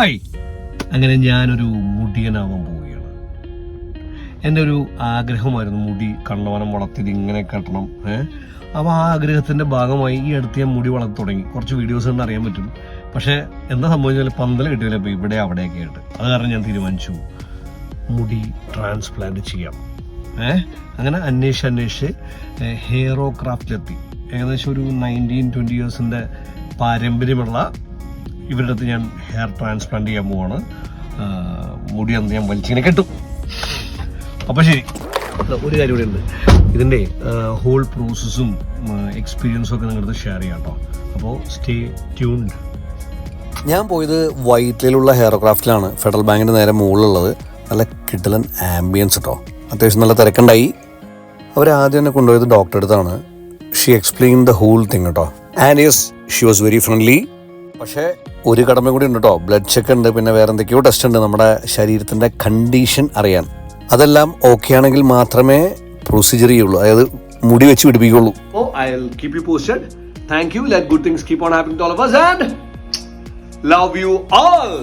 Hi. അങ്ങനെ ഞാനൊരു മുടിയനാവാൻ പോവുകയാണ്. എന്റെ ഒരു ആഗ്രഹമായിരുന്നു മുടി കണ്ണവനം വളർത്തിയത് ഇങ്ങനെ കെട്ടണം അപ്പോൾ ആ ആഗ്രഹത്തിന്റെ ഭാഗമായി ഈ അടുത്ത് ഞാൻ മുടി വളർത്തി തുടങ്ങി. കുറച്ച് വീഡിയോസ് കണ്ട് അറിയാൻ പറ്റും. പക്ഷേ എന്താ സംഭവിച്ചാൽ പന്തൽ കിട്ടിയില്ല ഇപ്പോൾ ഇവിടെ അവിടെയൊക്കെ ആയിട്ട്. അത് കാരണം ഞാൻ തീരുമാനിച്ചു മുടി ട്രാൻസ്പ്ലാന്റ് ചെയ്യാം. ഏഹ് അങ്ങനെ അന്വേഷിച്ച് അന്വേഷിച്ച് ഹെയറോ ക്രാഫ്റ്റിലെത്തി ഏകദേശം ഒരു നയന്റീൻ ട്വന്റി ഇയേഴ്സിന്റെ പാരമ്പര്യമുള്ള ഇവരുടെ അടുത്ത് ഞാൻ ഹെയർ ട്രാൻസ്പ്ലാന്റ് ചെയ്യാൻ പോവാണ്. മുടി അന്ന് ഞാൻ വലിച്ചിങ്ങനെ കെട്ടു. അപ്പോൾ ശരി. ഒരു കാര്യം കൂടെ ഉണ്ട്. ഇതിന്റെ ഹോൾ പ്രോസസ്സും എക്സ്പീരിയൻസും ഒക്കെ നിങ്ങളുടെ ഷെയർ ചെയ്യാം കേട്ടോ. അപ്പോൾ സ്റ്റേ ട്യൂൺഡ് ഞാൻ പോയത് വൈറ്റിലുള്ള ഹെയർ ക്രാഫ്റ്റിലാണ് ഫെഡറൽ ബാങ്കിന്റെ നേരെ മുകളിലുള്ളത്. നല്ല കിട്ടലൻ ആംബിയൻസ് കേട്ടോ അത്യാവശ്യം നല്ല തിരക്കുണ്ടായി. അവർ ആദ്യം എന്നെ കൊണ്ടുപോയത് ഡോക്ടറെ അടുത്താണ്. She explain the whole thing കേട്ടോ and yes she was very friendly പക്ഷേ ഒരു കടമ കൂടി ഉണ്ട് കേട്ടോ ബ്ലഡ് ചെക്ക് ഉണ്ട് പിന്നെ വേറെ എന്തൊക്കെയോ ടെസ്റ്റ് ഉണ്ട് നമ്മുടെ ശരീരത്തിന്റെ കണ്ടീഷൻ അറിയാൻ. അതെല്ലാം ഓക്കെ ആണെങ്കിൽ മാത്രമേ പ്രൊസീജിയർ ചെയ്യുള്ളൂ. അതായത് മുടി വെച്ച് പിടിപ്പിക്കുള്ളൂ thank you let good things keep on happening to all of us and love you all.